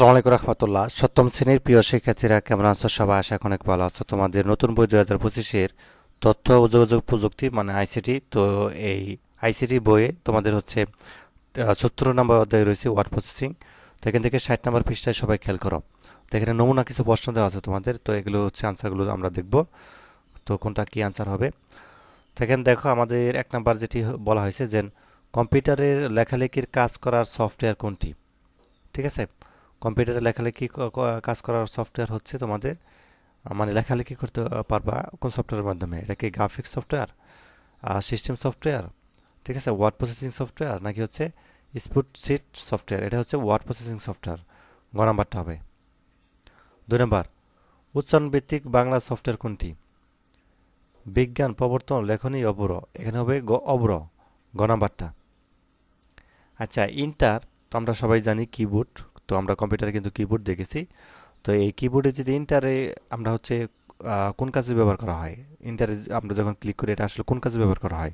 আসসালামাইকুম রহমতুল্লাহ। সপ্তম শ্রেণির প্রিয় শিক্ষার্থীরা কেমন আছো? সবাই আশা অনেক ভালো আছো। তোমাদের নতুন বই দুই হাজার পঁচিশের তথ্য ও যোগাযোগ প্রযুক্তি মানে আইসিটি তো এই আইসিটি বইয়ে তোমাদের হচ্ছে সত্তর নম্বর অধ্যায় রয়েছে ওয়ার্ড প্রসেসিং তো এখান থেকে ষাট নম্বর পৃষ্ঠায় সবাই খেয়াল করো। তো এখানে নমুনা কিছু প্রশ্ন দেওয়া আছে তোমাদের, তো এগুলো হচ্ছে আনসারগুলো আমরা দেখব, তো কোনটা কি আনসার হবে। তো এখানে দেখো, আমাদের এক নাম্বার যেটি বলা হয়েছে যে, কম্পিউটারের লেখালেখির কাজ করার সফটওয়্যার কোনটি? ঠিক আছে? কম্পিউটারে লেখালেখি কাজ করার সফটওয়্যার হচ্ছে তোমাদের মানে লেখালেখি করতে পারবা কোন সফটওয়্যারের মাধ্যমে? এটা কি গ্রাফিক্স সফটওয়্যার সিস্টেম সফটওয়্যার ঠিক আছে? ওয়ার্ড প্রসেসিং সফটওয়্যার নাকি হচ্ছে স্পুট সিট সফটওয়্যার এটা হচ্ছে ওয়ার্ড প্রসেসিং সফটওয়্যার গ নাম্বারটা হবে। দুই নম্বর উচ্চারণ ভিত্তিক বাংলা সফটওয়্যার কোনটি? বিজ্ঞান, প্রবর্তন, লেখনী অবর এখানে হবে গ অবর গ নাম্বারটা। আচ্ছা ইন্টার তো আমরা সবাই জানি কিবোর্ড তো আমরা কম্পিউটারে কিন্তু কিবোর্ড দেখেছি। তো এই কিবোর্ডে যদি ইন্টারে আমরা হচ্ছে কোন কাজে ব্যবহার করা হয়? ইন্টারে আমরা যখন ক্লিক করি, এটা আসলে কোন কাজে ব্যবহার করা হয়?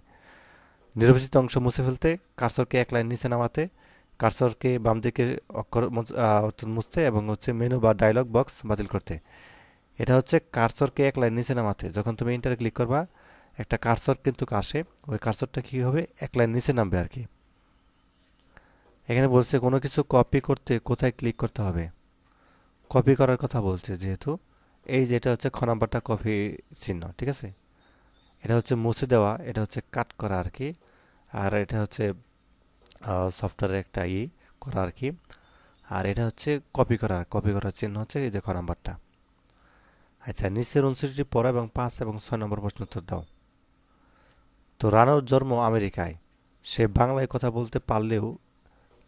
নির্বাচিত অংশ মুছে ফেলতে কার্সরকে এক লাইন নিচে নামাতে কার্সরকে বাম দিকে অক্ষর অর্থাৎ মুছতে এবং হচ্ছে মেনু বা ডায়লগ বক্স বাতিল করতে। এটা হচ্ছে কার্সরকে এক লাইন নিচে নামাতে। যখন তুমি ইন্টারে ক্লিক করবা, একটা কার্সর কিন্তু আসে, ওই কার্সরটা কী হবে? এক লাইন নিচে নামবে আর কি। এখানে বলছে, কোনো কিছু কপি করতে কোথায় ক্লিক করতে হবে? কপি করার কথা বলছে যেহেতু, এই যেটা হচ্ছে খ নাম্বারটা কপি চিহ্ন, ঠিক আছে? এটা হচ্ছে মুছে দেওয়া, এটা হচ্ছে কাট করা আর কি আর এটা হচ্ছে সফটওয়্যারের একটা ই করা আর কি আর এটা হচ্ছে কপি করা কপি করার চিহ্ন হচ্ছে এই যে খ নাম্বারটা। আচ্ছা নিচের উনত্রিশটি পড়া এবং পাঁচ এবং ছয় নম্বর প্রশ্ন উত্তর দাও। তো রানার জন্ম আমেরিকায়। সে বাংলায় কথা বলতে পারলেও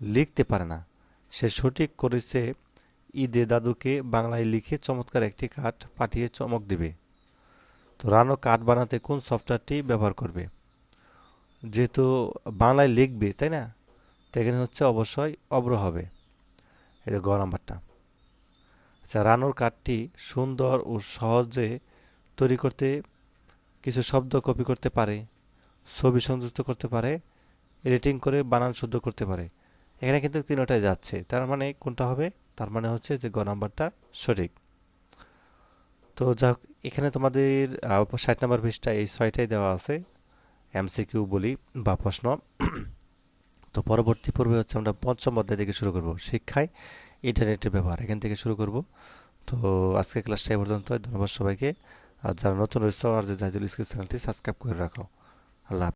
লিখতে পারে না। সে সঠিক করেছে, ঈদে দাদুকে বাংলায় লিখে চমৎকার একটি কাঠ পাঠিয়ে চমক দেবে। তো রানো কাঠ বানাতে কোন সফটওয়্যারটি ব্যবহার করবে? যেহেতু বাংলায় লিখবে, তাই না? তো এখানে হচ্ছে অবশ্যই অব্র হবে। এটা গ নাম্বারটা। আচ্ছা রানোর কাঠটি সুন্দর ও সহজে তৈরি করতে কিছু শব্দ কপি করতে পারে, ছবি সংযুক্ত করতে পারে, এডিটিং করে বানান শুদ্ধ করতে পারে। এখানে কিন্তু তিনটাই যাচ্ছে। তার মানে কোনটা হবে? তার মানে হচ্ছে যে গ নাম্বারটা সঠিক। তো যাক, এখানে তোমাদের ষাট নাম্বার পৃষ্ঠা এই ছয়টাই দেওয়া আছে। এমসিকিউ বলি বা প্রশ্ন। তো পরবর্তী পর্বে হচ্ছে আমরা পঞ্চম অধ্যায় থেকে শুরু করব, শিক্ষায় ইন্টারনেটের ব্যবহার। এখান থেকে শুরু করব। তো আজকে ক্লাসটা এই পর্যন্ত। ধন্যবাদ সবাইকে। আর যারা নতুন রয়েছে, আর যে জাহিদুল স্কিল চ্যানেলটি সাবস্ক্রাইব করে রাখো। আল্লাহ।